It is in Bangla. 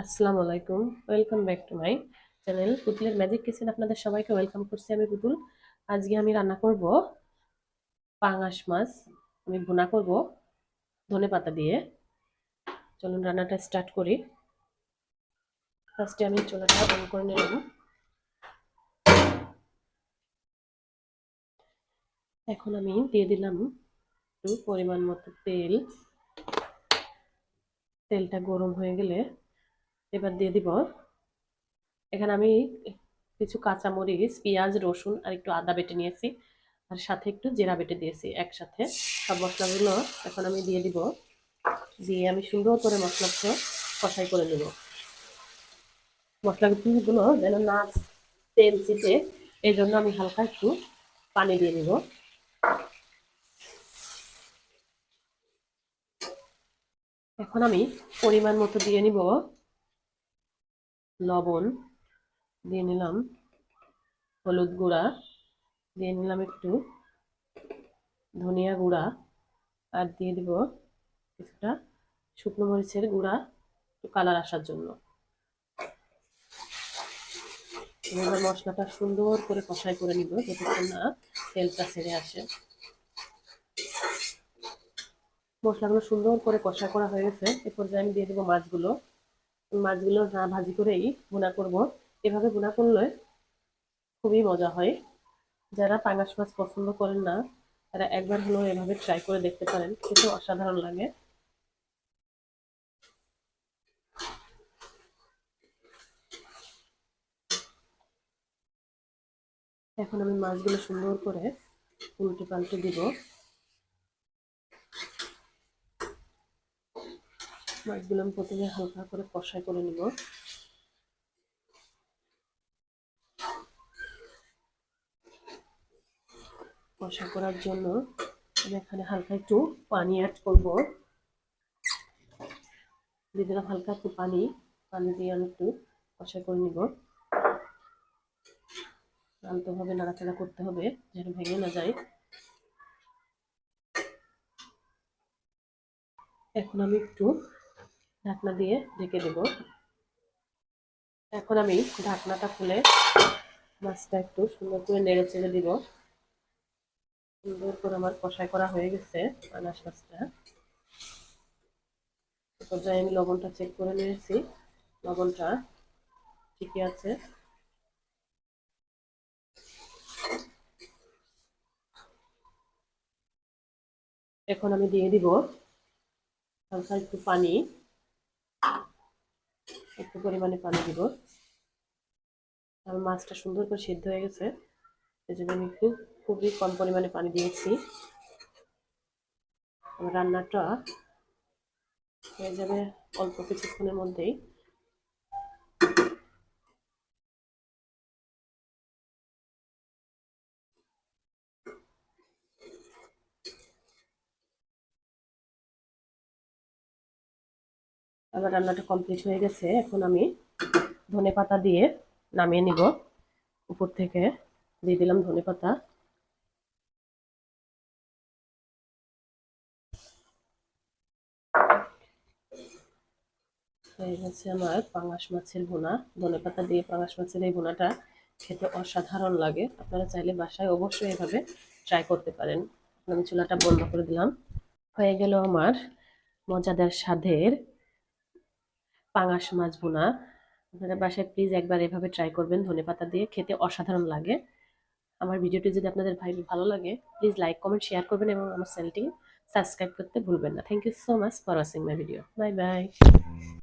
আসসালামু আলাইকুম। Welcome back to my channel পুতুলের ম্যাজিক কিচেন আপনাদের সবাইকে ওয়েলকাম করছি আমি, পুতুল। আজকে আমি রান্না করব পাঙাশ মাছ। আমি ভুনা করব ধনে পাতা দিয়ে। চলুন রান্নাটা স্টার্ট করি। ফার্স্টে আমি চুলাটা অন করে নিলাম। এখন আমি দিয়ে দিলাম একটু পরিমাণ মতো তেল। তেলটা গরম হয়ে গেলে এবার দিয়ে দিব। এখানে আমি কিছু কাঁচামরিচ, পেঁয়াজ, রসুন আর একটু আদা বেটে নিয়েছি। আর সাথে একটু জিরা বেটে দিয়েছি একসাথে। সব মশলাগুলো এখন আমি দিয়ে দিব। দিয়ে আমি সুন্দর করে মশলাগুলো কষাই করে নেব। মশলাগুলো যেন না তেল চিটে এই জন্য আমি হালকা একটু পানি দিয়ে দিব। এখন আমি পরিমাণ মতো দিয়ে নিব। লবণ দিয়ে নিলাম। হলুদ গুঁড়া দিয়ে নিলাম একটু। ধনিয়া গুঁড়া আর দিয়ে দিব কিছুটা শুকনো মরিচের গুঁড়া একটু কালার আসার জন্য। মশলাটা সুন্দর করে কষাই করে নিব যতক্ষণ না তেলটা ছেড়ে আসে। মশলাগুলো সুন্দর করে কষা করা হয়ে গেছে। এ পর্যায়ে আমি দিয়ে দেবো মাছগুলো। মাছগুলো না ভাজি করেই বোনা করব। এভাবে বোনা করলে খুবই মজা হয়। যারা পাঙাশ মাছ পছন্দ করেন না, তারা একবার হলেও এভাবে ট্রাই করে দেখতে পারেন। খেতে অসাধারণ লাগে। এখন আমি মাছগুলো সুন্দর করে উল্টে পাল্টে দিব। মাছগুলো আমি প্রথমে হালকা করে কষাই করে নিব। কষা করার জন্য আমি এখানে হালকা একটু পানি অ্যাড করব। দিয়ে দিলাম হালকা একটু পানি। পানি দিয়ে আমি একটু কষা করে নিব। আলতোভাবে নাড়াচাড়া করতে হবে যেন ভেঙে না যায়। এখন আমি একটু ঢাকনা দিয়ে ঢেকে দেব। এখন আমি ঢাকনাটা খুলে মাছটা একটু সুন্দর করে নেড়ে চেড়ে দিব। সুন্দর করে আমার কষাই করা হয়ে গেছে আনাস মাছটা। পর্যায়ে আমি লবণটা চেক করে নিয়েছি। লবণটা ঠিকই আছে। এখন আমি দিয়ে দিব হালকা একটু পানি। একটু পরিমাণে পানি দিব। আমার মাছটা সুন্দর করে সিদ্ধ হয়ে গেছে। এই জন্য আমি খুব, খুবই কম পরিমাণে পানি দিয়েছি। রান্নাটা হয়ে যাবে অল্প কিছুক্ষণের মধ্যেই। আমার রান্নাটা কমপ্লিট হয়ে গেছে। এখন আমি ধনে পাতা দিয়ে নামিয়ে নিব। উপর থেকে দিয়ে দিলাম ধনে পাতা। হয়ে গেছে আমার পাঙাশ মাছের ভুনা। ধনে পাতা দিয়ে পাঙাশ মাছের এই ভুনাটা খেতে অসাধারণ লাগে। আপনারা চাইলে বাসায় অবশ্যই এভাবে ট্রাই করতে পারেন। আমি চুলাটা বন্ধ করে দিলাম। হয়ে গেল আমার মজাদার স্বাদের পাঙাশ মাছ বোনা আপনারা বাসায় প্লিজ একবার এভাবে ট্রাই করবেন, ধনে পাতা দিয়ে খেতে অসাধারণ লাগে। আমার ভিডিওটি যদি আপনাদের ভাই, ভালো লাগে প্লিজ লাইক কমেন্ট শেয়ার করবেন এবং আমার চ্যানেলটি সাবস্ক্রাইব করতে ভুলবেন না। Thank you so much for watching my video bye bye